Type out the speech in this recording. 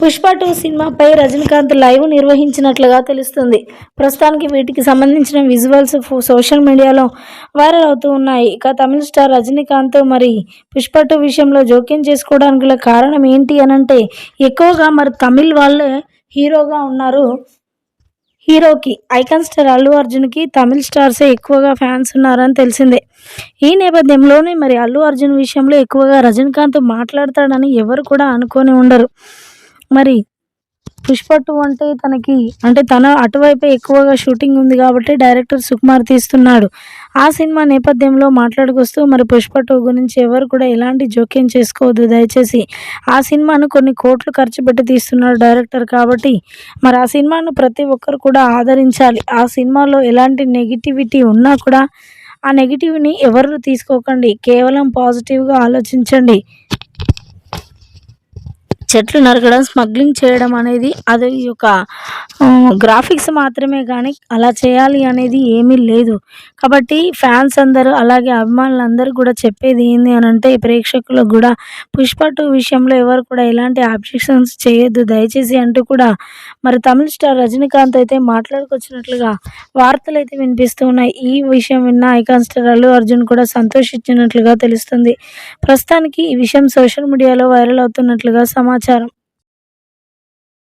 Pushpa two సినిమాపై Rajinikanth live నిర్వహించినట్లుగా తెలుస్తుంది. ప్రస్తుతానికి వీటికి సంబంధించిన విజువల్స్ సోషల్ మీడియాలో వైరల్ అవుతూ ఉన్నాయి. ఇక తమిళ స్టార్ రజనీకాంత్ మరి పుష్ప టూ విషయంలో జోక్యం చేసుకోవడానికి గల కారణం ఏంటి అనంటే ఎక్కువగా మరి తమిళ్ వాళ్ళే హీరోగా ఉన్నారు. హీరోకి ఐకాన్ స్టార్ అల్లు అర్జున్కి తమిళ స్టార్సే ఎక్కువగా ఫ్యాన్స్ ఉన్నారని తెలిసిందే. ఈ నేపథ్యంలోనే మరి అల్లు అర్జున్ విషయంలో ఎక్కువగా రజనీకాంత్ మాట్లాడతాడని ఎవరు కూడా అనుకొని ఉండరు. మరి పుష్ప టూ అంటే తనకి అంటే తన అటువైపే ఎక్కువగా షూటింగ్ ఉంది కాబట్టి డైరెక్టర్ సుకుమార్ తీస్తున్నాడు. ఆ సినిమా నేపథ్యంలో మాట్లాడుకొస్తూ మరి పుష్ప టూ గురించి ఎవరు కూడా ఎలాంటి జోక్యం చేసుకోవద్దు దయచేసి. ఆ సినిమాను కొన్ని కోట్లు ఖర్చు పెట్టి తీస్తున్నాడు డైరెక్టర్ కాబట్టి మరి ఆ సినిమాను ప్రతి ఒక్కరు కూడా ఆదరించాలి. ఆ సినిమాలో ఎలాంటి నెగిటివిటీ ఉన్నా కూడా ఆ నెగిటివ్ని ఎవరు తీసుకోకండి. కేవలం పాజిటివ్గా ఆలోచించండి. చెట్లు నరకడం స్మగ్లింగ్ చేయడం అనేది అది ఒక గ్రాఫిక్స్ మాత్రమే కానీ అలా చేయాలి అనేది ఏమీ లేదు. కాబట్టి ఫ్యాన్స్ అందరూ అలాగే అభిమానులందరూ కూడా చెప్పేది ఏంది అని అంటే ప్రేక్షకులకు కూడా పుష్ప టూ విషయంలో ఎవరు కూడా ఎలాంటి ఆబ్జెక్షన్స్ చేయొద్దు. దయచేసి అంటూ కూడా మరి తమిళ స్టార్ రజనీకాంత్ అయితే మాట్లాడుకొచ్చినట్లుగా వార్తలు అయితే వినిపిస్తూ ఉన్నాయి. ఈ విషయం విన్న ఐకాన్ స్టార్ అల్లు అర్జున్ కూడా సంతోషించినట్లుగా తెలుస్తుంది. ప్రస్తుతానికి ఈ విషయం సోషల్ మీడియాలో వైరల్ అవుతున్నట్లుగా సమాచారం.